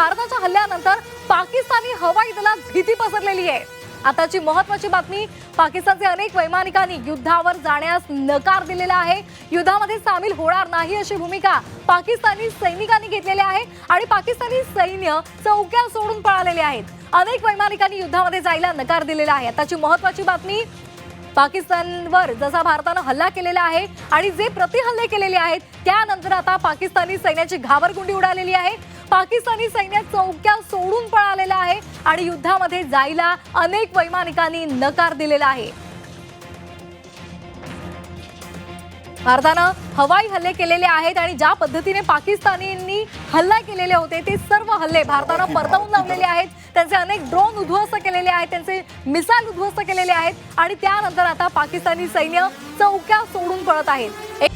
भारताच्या हल्ल्यानंतर पाकिस्तानी हवाई दलात भीती पसरलेली आहे. आताची महत्वाची बातमी पाकिस्तानचे अनेक वैमानिकांनी युद्धावर जाण्यास नकार दिलेला आहे. युद्धामध्ये सामील होणार नाही अशी भूमिका पाकिस्तानी सैनिकांनी घेतलेली आहे आणि पाकिस्तानी सैन्य चौक्या सोडून पळालेले आहेत. अनेक वैमानिकांनी युद्धामध्ये जायला नकार दिलेला आहे. आताची महत्वाची बातमी पाकिस्तानवर जसा भारतानं हल्ला केलेला आहे आणि जे प्रतिहल्ले केलेले आहेत त्यानंतर आता पाकिस्तानी सैन्याची घाबरगुंडी उडालेली आहे. पाकिस्तानी सैन्य चौक्या सोडून पळालेला आहे आणि युद्धामध्ये जायला अनेक वैमानिकांनी नकार दिलेला आहे. भारतानं हवाई हल्ले केलेले आहेत आणि ज्या पद्धतीने पाकिस्तानींनी हल्ला केलेले होते ते सर्व हल्ले भारतानं परतवून लावलेले आहेत. त्यांचे अनेक ड्रोन उद्ध्वस्त केलेले आहेत त्यांचे मिसाईल उद्ध्वस्त केलेले आहेत आणि त्यानंतर आता पाकिस्तानी सैन्य चौक्या सोडून पळत आहेत. एक-